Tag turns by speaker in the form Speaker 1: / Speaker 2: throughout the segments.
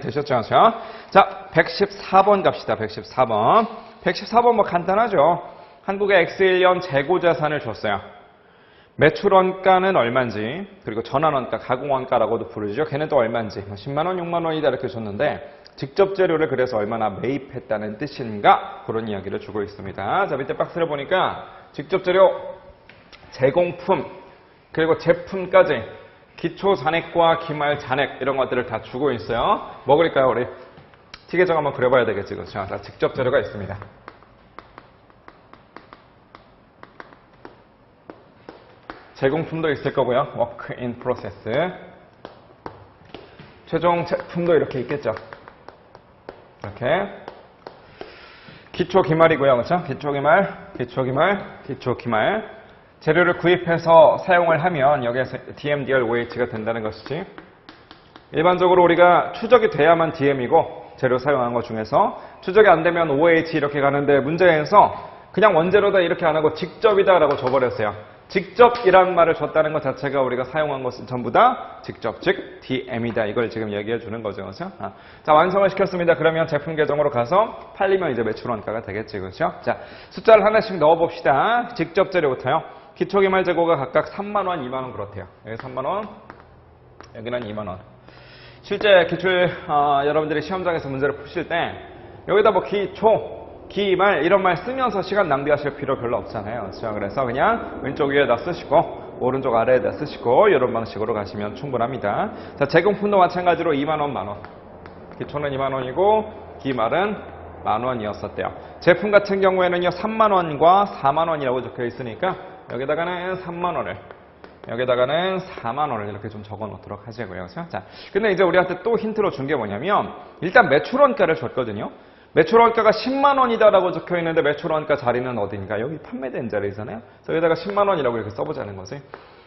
Speaker 1: 되셨죠? 자, 114번 갑시다. 114번. 114번 뭐 간단하죠. 한국의 X1년 재고 자산을 줬어요. 매출원가는 얼마인지, 그리고 전환원가, 가공원가라고도 부르죠. 걔는 또 얼마인지, 뭐 10만원, 6만원이다 이렇게 줬는데, 직접 재료를 그래서 얼마나 매입했다는 뜻인가? 그런 이야기를 주고 있습니다. 자, 밑에 박스를 보니까, 직접 재료, 제공품, 그리고 제품까지, 기초 잔액과 기말 잔액, 이런 것들을 다 주고 있어요. 뭐 그릴까요, 우리? 티계정 한번 그려봐야 되겠지, 그렇죠? 자, 직접 재료가 있습니다. 제공품도 있을 거고요. work in process. 최종 제품도 이렇게 있겠죠. 이렇게. 기초 기말이고요. 그렇죠? 기초 기말, 기초 기말, 기초 기말. 재료를 구입해서 사용을 하면 여기에서 DMDR OH가 된다는 것이지. 일반적으로 우리가 추적이 돼야만 DM이고 재료 사용한 것 중에서 추적이 안 되면 OH 이렇게 가는데 문제에서 그냥 원재료다 이렇게 안 하고 직접이다 라고 줘버렸어요. 직접이라는 말을 줬다는 것 자체가 우리가 사용한 것은 전부 다 직접, 즉 DM이다. 이걸 지금 얘기해 주는 거죠. 그렇죠? 아, 자, 완성을 시켰습니다. 그러면 제품 계정으로 가서 팔리면 이제 매출 원가가 되겠지. 그렇죠? 자, 숫자를 하나씩 넣어 봅시다. 직접 재료부터요. 기초기말 재고가 각각 3만 원, 2만 원 그렇대요. 여기 3만 원, 여기는 2만 원. 실제 기출 어, 여러분들이 시험장에서 문제를 푸실 때 여기다 뭐 기초, 기말 이런 말 쓰면서 시간 낭비하실 필요 별로 없잖아요. 그렇죠? 그래서 그냥 왼쪽 위에다 쓰시고 오른쪽 아래에다 쓰시고 이런 방식으로 가시면 충분합니다. 자, 제공품도 마찬가지로 2만 원, 만 원. 기초는 2만 원이고 기말은 만 원이었었대요. 제품 같은 경우에는요 3만 원과 4만 원이라고 적혀 있으니까 여기다가는 3만 원을 여기다가는 4만 원을 이렇게 좀 적어 놓도록 하자고요. 그렇죠? 자, 근데 이제 우리한테 또 힌트로 준 게 뭐냐면 일단 매출원가를 줬거든요. 매출원가가 10만 원이다라고 적혀 있는데 매출원가 자리는 어디인가? 여기 판매된 자리잖아요. 여기다가 10만 원이라고 이렇게 써보자는 거지.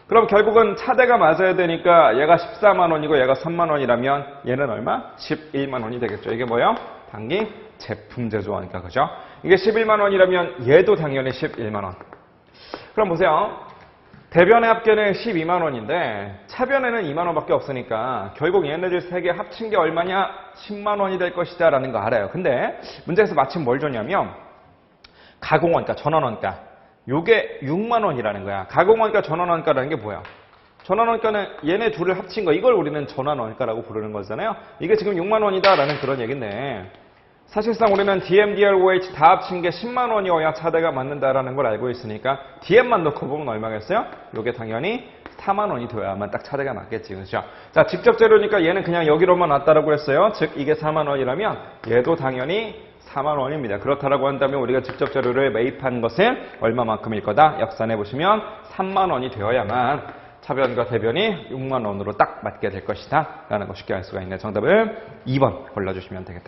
Speaker 1: 그럼 결국은 차대가 맞아야 되니까 얘가 14만 원이고 얘가 3만 원이라면 얘는 얼마? 11만 원이 되겠죠. 이게 뭐예요? 단기 제품 제조원가 그죠? 이게 11만 원이라면 얘도 당연히 11만 원. 그럼 보세요. 대변의 합계는 12만 원인데 차변에는 2만 원밖에 없으니까 결국 얘네들 세 개 합친 게 얼마냐? 10만 원이 될 것이다 라는 거 알아요. 근데 문제에서 마침 뭘 줬냐면 가공원가, 전원원가 요게 6만 원이라는 거야. 가공원가, 전원원가라는 게 뭐야? 전원원가는 얘네 둘을 합친 거 이걸 우리는 전원원가라고 부르는 거잖아요. 이게 지금 6만 원이다 라는 그런 얘긴데 사실상 우리는 DMDR, OH 다 합친 게 10만 원이어야 차대가 맞는다라는 걸 알고 있으니까 DM만 넣고 보면 얼마겠어요? 요게 당연히 4만 원이 되어야만 딱 차대가 맞겠지. 그렇죠? 자, 직접 재료니까 얘는 그냥 여기로만 왔다라고 했어요. 즉 이게 4만 원이라면 얘도 당연히 4만 원입니다. 그렇다라고 한다면 우리가 직접 재료를 매입한 것은 얼마만큼일 거다? 역산해 보시면 3만 원이 되어야만 차변과 대변이 6만 원으로 딱 맞게 될 것이다. 라는 거 쉽게 알 수가 있는 정답을 2번 골라주시면 되겠다.